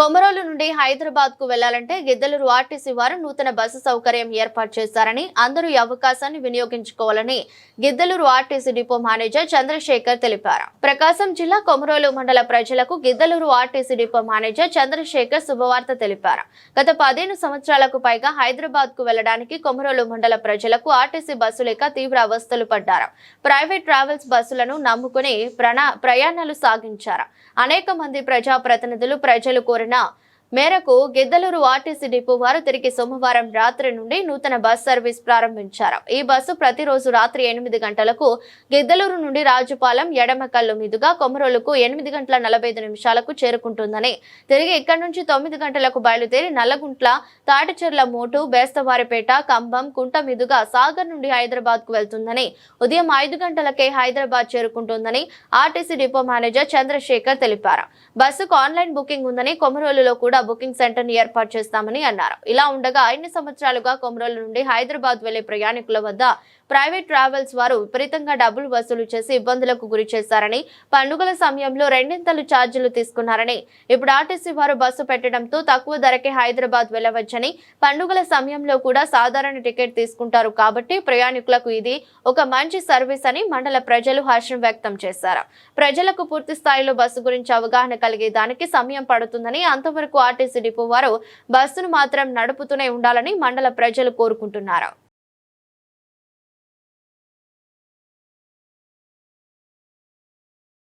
కొమరోలు నుండి హైదరాబాద్కు వెళ్ళాలంటే గిద్దలూరు ఆర్టీసీ వారు నూతన బస్సు సౌకర్యం ఏర్పాటు చేశారని అందరూ ఈ అవకాశాన్ని వినియోగించుకోవాలని Giddaluru RTC depot manager Chandrasekhar తెలిపారు. ప్రకాశం జిల్లా కొమరోలు మండల ప్రజలకు Giddaluru RTC depot manager Chandrasekhar శుభవార్త తెలిపారు. గత పదిహేను సంవత్సరాలకు పైగా హైదరాబాద్కు వెళ్ళడానికి కొమరోలు మండల ప్రజలకు ఆర్టీసీ బస్సు లేక తీవ్ర అవస్థలు పడ్డారు. ప్రైవేట్ ట్రావెల్స్ బస్సులను నమ్ముకుని ప్రయాణాలు సాగించారు. అనేక మంది ప్రజాప్రతినిధులు ప్రజలు కోరిన not. మేరకు గిద్దలూరు ఆర్టీసీ డిపో వారు తిరిగి సోమవారం రాత్రి నుండి నూతన బస్ సర్వీస్ ప్రారంభించారు. ఈ బస్సు ప్రతిరోజు రాత్రి ఎనిమిది గంటలకు గిద్దలూరు నుండి రాజుపాలెం ఎడమకల్లు మీదుగా కొమరోలుకు ఎనిమిది గంటల నలభై ఐదు నిమిషాలకు చేరుకుంటుందని తిరిగి ఇక్కడి నుంచి తొమ్మిది గంటలకు బయలుదేరి నల్లగుంట్ల తాటిచెర్ల మోటు బేస్తవారిపేట కంబం కుంట మీదుగా సాగర్ నుండి హైదరాబాద్కు వెళ్తుందని ఉదయం ఐదు గంటలకే హైదరాబాద్ చేరుకుంటుందని ఆర్టీసీ డిపో మేనేజర్ చంద్రశేఖర్ తెలిపారు. బస్సుకు ఆన్లైన్ బుకింగ్ ఉందని కొమరోలులో కూడా బుకింగ్ సెంటర్ ఏర్పాటు చేస్తామని అన్నారు. ఇలా ఉండగా ఎన్ని సంవత్సరాలుగా కొమరోల నుండి హైదరాబాద్ వెళ్ళే ప్రయాణికుల వద్ద ప్రైవేట్ ట్రావెల్స్ వారు విపరీతంగా డబ్బులు వసూలు చేసి ఇబ్బందులకు గురి చేశారని పండుగల సమయంలో రెండింతలు ఛార్జీలు తీసుకున్నారని ఇప్పుడు ఆర్టీసీ వారు బస్సు పెట్టడంతో తక్కువ ధరకే హైదరాబాద్ వెళ్ళవచ్చని పండుగల సమయంలో కూడా సాధారణ టికెట్ తీసుకుంటారు కాబట్టి ప్రయాణికులకు ఇది ఒక మంచి సర్వీస్ అని మండల ప్రజలు హర్షం వ్యక్తం చేశారు. ప్రజలకు పూర్తి స్థాయిలో బస్సు గురించి అవగాహన కలిగే దానికి సమయం పడుతుందని అంతవరకు ఆర్టీసీ డిపో వారు బస్సును మాత్రం నడుపుతూనే ఉండాలని మండల ప్రజలు కోరుకుంటున్నారు.